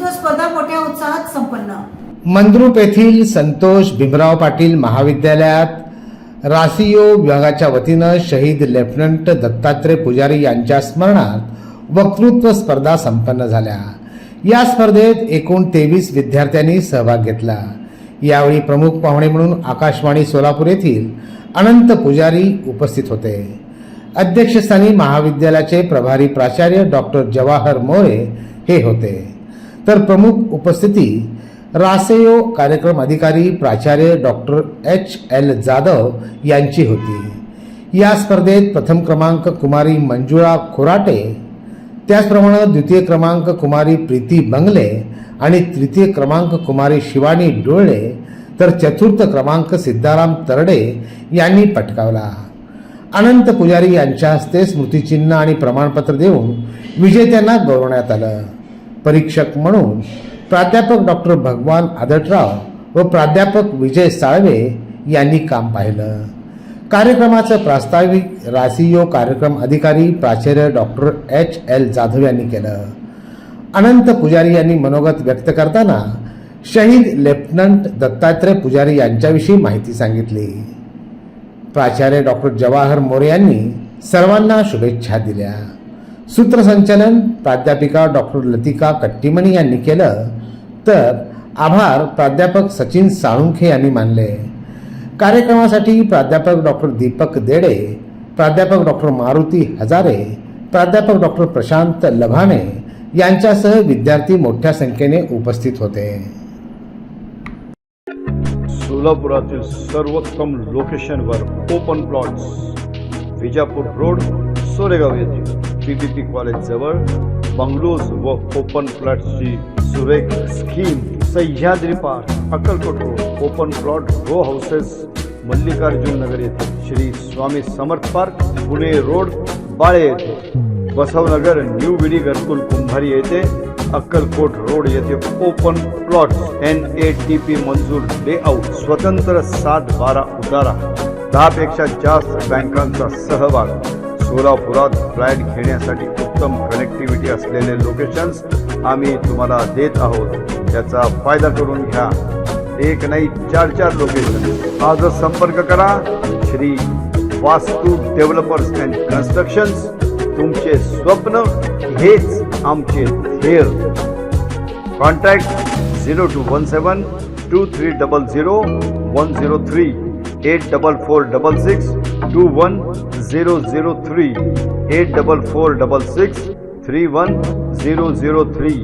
स्पर्धा मोठ्या उत्साहात संपन्न. मंद्रुप येथील संतोष भीमराव पाटील महाविद्यालयात रासियो विभागाच्या वतीनं शहीद लेफ्टनंट दत्तात्रय पुजारी यांच्या स्मरणात वक्तृत्व स्पर्धा संपन्न झाल्या. या स्पर्धेत एकूण तेवीस विद्यार्थ्यांनी सहभाग घेतला. यावेळी प्रमुख पाहुणे म्हणून आकाशवाणी सोलापूर येथील अनंत पुजारी उपस्थित होते. अध्यक्षस्थानी महाविद्यालयाचे प्रभारी प्राचार्य डॉक्टर जवाहर मोरे हे होते. तर प्रमुख उपस्थिती रासेयो कार्यक्रम अधिकारी प्राचार्य डॉक्टर एच एल जाधव यांची होती. या स्पर्धेत प्रथम क्रमांक कुमारी मंजुळा खोराटे त्याचप्रमाणे द्वितीय क्रमांक कुमारी प्रीती बंगले आणि तृतीय क्रमांक कुमारी शिवानी डोळे तर चतुर्थ क्रमांक सिद्धाराम तरडे यांनी पटकावला. अनंत पुजारी यांच्या हस्ते स्मृतिचिन्ह आणि प्रमाणपत्र देऊन विजेत्यांना गौरवण्यात आलं. परीक्षक म्हणून प्राध्यापक डॉक्टर भगवान आदटराव व प्राध्यापक विजय साळवे यांनी काम पाहिलं. कार्यक्रमाचं प्रास्ताविक रासियो कार्यक्रम अधिकारी प्राचार्य डॉक्टर एच एल जाधव यांनी केलं. अनंत पुजारी यांनी मनोगत व्यक्त करताना शहीद लेफ्टनंट दत्तात्रय पुजारी यांच्याविषयी माहिती सांगितली. प्राचार्य डॉक्टर जवाहर मोरे यांनी सर्वांना शुभेच्छा दिल्या. सूत्रसंचालन प्राध्यापिका डॉक्टर लतिका कट्टीमणी यांनी केलं. तर आभार प्राध्यापक सचिन साळुंखे यांनी मानले. कार्यक्रमासाठी प्राध्यापक डॉक्टर दीपक देडे प्राध्यापक डॉक्टर मारुती हजारे प्राध्यापक डॉक्टर प्रशांत लभाने यांच्यासह विद्यार्थी मोठ्या संख्येने उपस्थित होते. सोलापुरातील सर्वोत्तम लोकेशनवर open plots Vijapur road Soregaon येथे. पीपीपी कॉलेज जवळ बंगलोज व ओपन प्लॉट्सची सुरेख scheme Sahyadri park Akkalkot road open plot row houses Mallikarjun Nagar येथे श्री स्वामी समर्थ पार्क पुणे रोड बाळे येथे. बसवनगर न्यू विडी घरकुल कुंभारी येथे अक्कलकोट रोड येथे open plot N A T P मंजूर लेआउट स्वतंत्र सात बारा उतारा. दहा पेक्षा जास्त बँकांचा सहभाग. सोलापुरात फ्लॅट घेण्यासाठी उत्तम कनेक्टिव्हिटी असलेले लोकेशन्स आम्ही तुम्हाला देत आहोत. त्याचा फायदा करून घ्या. एक नाही चार चार लोकेशन आजच संपर्क करा. श्री वास्तू डेव्हलपर्स अँड कन्स्ट्रक्शन्स तुमचे स्वप्न हेच आमचे ध्येय. Contact zero two one seven two three double zero one zero three eight double four double six two one zero zero three eight double four double six three one zero zero three